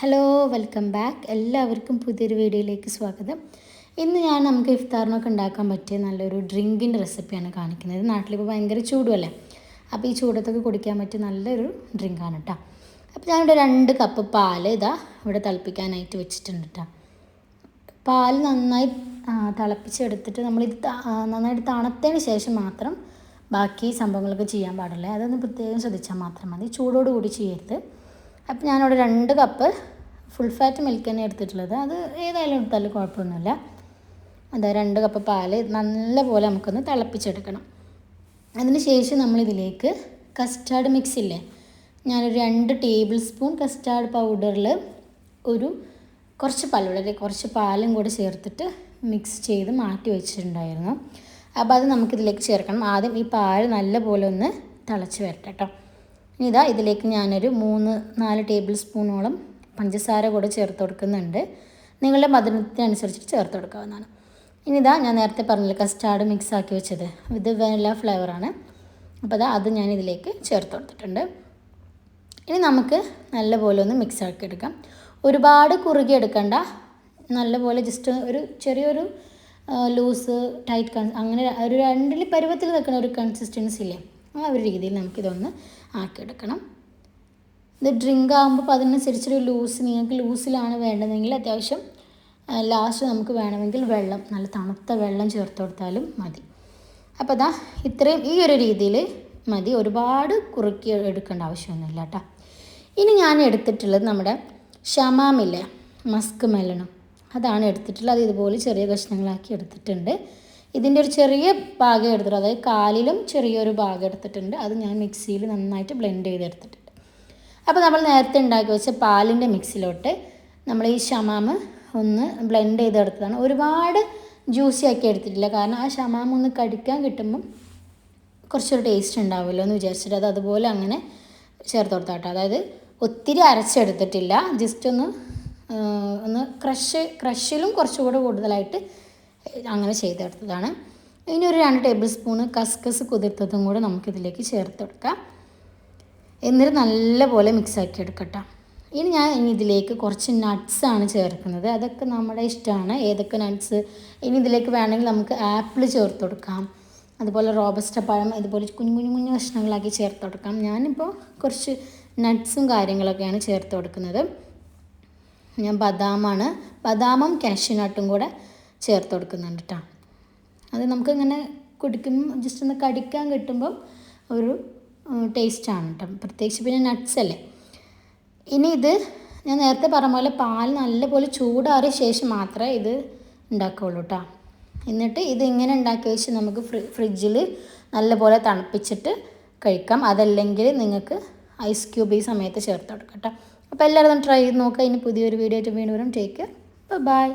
Hello welcome back എല്ലാവർക്കും പുതിയൊരു വീഡിയോയിലേക്ക് സ്വാഗതം. ഇന്ന് ഞാൻ നമുക്ക് ഇഫ്താറിനൊക്കെ ഉണ്ടാക്കാൻ പറ്റിയ നല്ലൊരു ഡ്രിങ്കിന്റെ റെസിപ്പിയാണ് കാണിക്കുന്നത്. നാട്ടിലിപ്പോൾ ഭയങ്കര ചൂടുമല്ലേ? അപ്പോൾ ഈ ചൂടത്തൊക്കെ കുടിക്കാൻ പറ്റിയ നല്ലൊരു ഡ്രിങ്കാണ് കേട്ടോ. അപ്പോൾ ഞാനിവിടെ രണ്ട് കപ്പ് പാൽ ഇതാ ഇവിടെ തിളപ്പിക്കാനായിട്ട് വെച്ചിട്ടുണ്ട് കേട്ടോ. പാൽ നന്നായി തിളപ്പിച്ചെടുത്തിട്ട് നമ്മളിത് നന്നായിട്ട് തണുത്തതിന് ശേഷം മാത്രം ബാക്കി സംഭവങ്ങളൊക്കെ ചെയ്യാൻ പാടില്ല അതൊന്ന് പ്രത്യേകം ശ്രദ്ധിച്ചാൽ മാത്രം മതി. ചൂടോടുകൂടി ചെയ്യരുത്. അപ്പോൾ ഞാനിവിടെ രണ്ട് കപ്പ് ഫുൾ ഫാറ്റ് മിൽക്ക് തന്നെ എടുത്തിട്ടുള്ളത്. അത് ഏതായാലും എടുത്താലും കുഴപ്പമൊന്നുമില്ല. അതാ രണ്ട് കപ്പ് പാൽ നല്ലപോലെ നമുക്കൊന്ന് തിളപ്പിച്ചെടുക്കണം. അതിന് ശേഷം നമ്മളിതിലേക്ക് കസ്റ്റാർഡ് മിക്സ് ഇല്ലേ? ഞാനൊരു രണ്ട് ടേബിൾ സ്പൂൺ കസ്റ്റാർഡ് പൗഡറിൽ ഒരു കുറച്ച് പാൽ വളരെ കുറച്ച് പാലും കൂടി ചേർത്തിട്ട് മിക്സ് ചെയ്ത് മാറ്റി വെച്ചിട്ടുണ്ടായിരുന്നു. അപ്പോൾ അത് നമുക്കിതിലേക്ക് ചേർക്കണം. ആദ്യം ഈ പാൽ നല്ലപോലെ ഒന്ന് തിളച്ച് വരട്ടെ കേട്ടോ ഇനി ഇതാ ഇതിലേക്ക് ഞാനൊരു മൂന്ന് നാല് ടേബിൾ സ്പൂണോളം പഞ്ചസാര കൂടെ ചേർത്ത് കൊടുക്കുന്നുണ്ട്. നിങ്ങളുടെ മധുരത്തിനനുസരിച്ചിട്ട് ചേർത്ത് കൊടുക്കാവുന്നതാണ്. ഇനി ഇതാ ഞാൻ നേരത്തെ പറഞ്ഞില്ല കസ്റ്റാർഡ് മിക്സ് ആക്കി വെച്ചത്. ഇത് വെനില ഫ്ലേവറാണ് അപ്പോൾ അതാ അത് ഞാൻ ഇതിലേക്ക് ചേർത്ത് കൊടുത്തിട്ടുണ്ട്. ഇനി നമുക്ക് നല്ലപോലെ ഒന്ന് മിക്സ് ആക്കി എടുക്കാം. ഒരുപാട് കുറുകി എടുക്കണ്ട. നല്ലപോലെ ജസ്റ്റ് ഒരു ചെറിയൊരു ലൂസ് ടൈറ്റ് കൺ അങ്ങനെ ഒരു രണ്ടിൽ പരുവത്തിൽ നിൽക്കുന്ന ഒരു കൺസിസ്റ്റൻസി ഇല്ലേ? ആ ഒരു രീതിയിൽ നമുക്കിതൊന്ന് ആക്കിയെടുക്കണം. ഇത് ഡ്രിങ്ക് ആകുമ്പോൾ അതിനനുസരിച്ചൊരു ലൂസ് നിങ്ങൾക്ക് ലൂസിലാണ് വേണ്ടതെങ്കിൽ അത്യാവശ്യം ലാസ്റ്റ് നമുക്ക് വേണമെങ്കിൽ വെള്ളം നല്ല തണുത്ത വെള്ളം ചേർത്ത് കൊടുത്താലും മതി. അപ്പോൾ അതാ ഇത്രയും ഈ ഒരു രീതിയിൽ മതി. ഒരുപാട് കുറുക്കി എടുക്കേണ്ട ആവശ്യമൊന്നുമില്ല കേട്ടോ. ഇനി ഞാൻ എടുത്തിട്ടുള്ളത് നമ്മുടെ ഷമാമില്ലേ? മസ്ക് മെലണം അതാണ് എടുത്തിട്ടുള്ളത്. അത് ഇതുപോലെ ചെറിയ കഷ്ണങ്ങളാക്കി എടുത്തിട്ടുണ്ട്. ഇതിന്റെ ഒരു ചെറിയ ഭാഗം എടുത്തിട്ട് അതായത് കാലിലും ചെറിയൊരു ഭാഗം എടുത്തിട്ടുണ്ട്. അത് ഞാൻ മിക്സിയിൽ നന്നായിട്ട് ബ്ലെൻഡ് ചെയ്തെടുത്തിട്ടുണ്ട്. അപ്പോൾ നമ്മൾ നേരത്തെ ഉണ്ടാക്കി വെച്ച പാലിന്റെ മിക്സിലോട്ട് നമ്മൾ ഈ ഷമാമ് ഒന്ന് ബ്ലെൻഡ് ചെയ്തെടുത്തതാണ്. ഒരുപാട് ജ്യൂസി ആക്കി എടുത്തിട്ടില്ല. കാരണം ആ ഷമാമ് ഒന്ന് കടിക്കാൻ കിട്ടുമ്പം കുറച്ചൊരു ടേസ്റ്റ് ഉണ്ടാവുമല്ലോ എന്ന് വിചാരിച്ചിട്ട് അത് അതുപോലെ അങ്ങനെ ചേർത്ത് കൊടുത്താട്ടോ അതായത് ഒത്തിരി അരച്ചെടുത്തിട്ടില്ല. ജസ്റ്റ് ഒന്ന് ഒന്ന് ക്രഷ് ക്രഷിലും കുറച്ചുകൂടെ കൂടുതലായിട്ട് അങ്ങനെ ചെയ്തെടുത്തതാണ്. ഇനി ഒരു രണ്ട് ടേബിൾ സ്പൂണ് കസ്കസ് കുതിർത്തതും കൂടെ നമുക്കിതിലേക്ക് ചേർത്ത് കൊടുക്കാം. എന്നിട്ട് നല്ലപോലെ മിക്സ് ആക്കി എടുക്കട്ടെ. ഇനി ഞാൻ ഇനി ഇതിലേക്ക് കുറച്ച് നട്ട്സാണ് ചേർക്കുന്നത്. അതൊക്കെ നമ്മുടെ ഇഷ്ടമാണ് ഏതൊക്കെ നട്ട്സ് ഇനി ഇതിലേക്ക് വേണമെങ്കിൽ നമുക്ക് ആപ്പിൾ ചേർത്ത് കൊടുക്കാം. അതുപോലെ റോബസ്റ്റ പഴം ഇതുപോലെ കുഞ്ഞു കുഞ്ഞു കുഞ്ഞു കഷ്ണങ്ങളാക്കി ചേർത്ത് കൊടുക്കാം. ഞാനിപ്പോൾ കുറച്ച് നട്ട്സും കാര്യങ്ങളൊക്കെയാണ് ചേർത്ത് കൊടുക്കുന്നത്. ഞാൻ ബദാമാണ്. ബദാമും കാഷ്യൂനട്ടും കൂടെ ചേർത്ത് കൊടുക്കുന്നുണ്ട് കേട്ടോ അത് നമുക്കിങ്ങനെ കുടിക്കുമ്പോൾ ജസ്റ്റ് ഒന്ന് കടിക്കാൻ കിട്ടുമ്പം ഒരു ടേസ്റ്റാണ് കേട്ടോ പ്രത്യേകിച്ച് പിന്നെ നട്ട്സ് അല്ലേ. ഇനി ഇത് ഞാൻ നേരത്തെ പറഞ്ഞ പോലെ പാൽ നല്ലപോലെ ചൂടാറിയ ശേഷം മാത്രമേ ഇത് ഉണ്ടാക്കുകയുള്ളൂ കേട്ടോ എന്നിട്ട് ഇത് ഇങ്ങനെ ഉണ്ടാക്കി വെച്ച് നമുക്ക് ഫ്രി ഫ്രിഡ്ജിൽ നല്ലപോലെ തണുപ്പിച്ചിട്ട് കഴിക്കാം. അതല്ലെങ്കിൽ നിങ്ങൾക്ക് ഐസ് ക്യൂബ് ഈ സമയത്ത് ചേർത്ത് കൊടുക്കാം കേട്ടോ അപ്പോൾ എല്ലാവരും ട്രൈ ചെയ്ത് നോക്കുക ഇനി പുതിയൊരു വീഡിയോ ആയിട്ട് വീണ്ടും വരും. Take care bye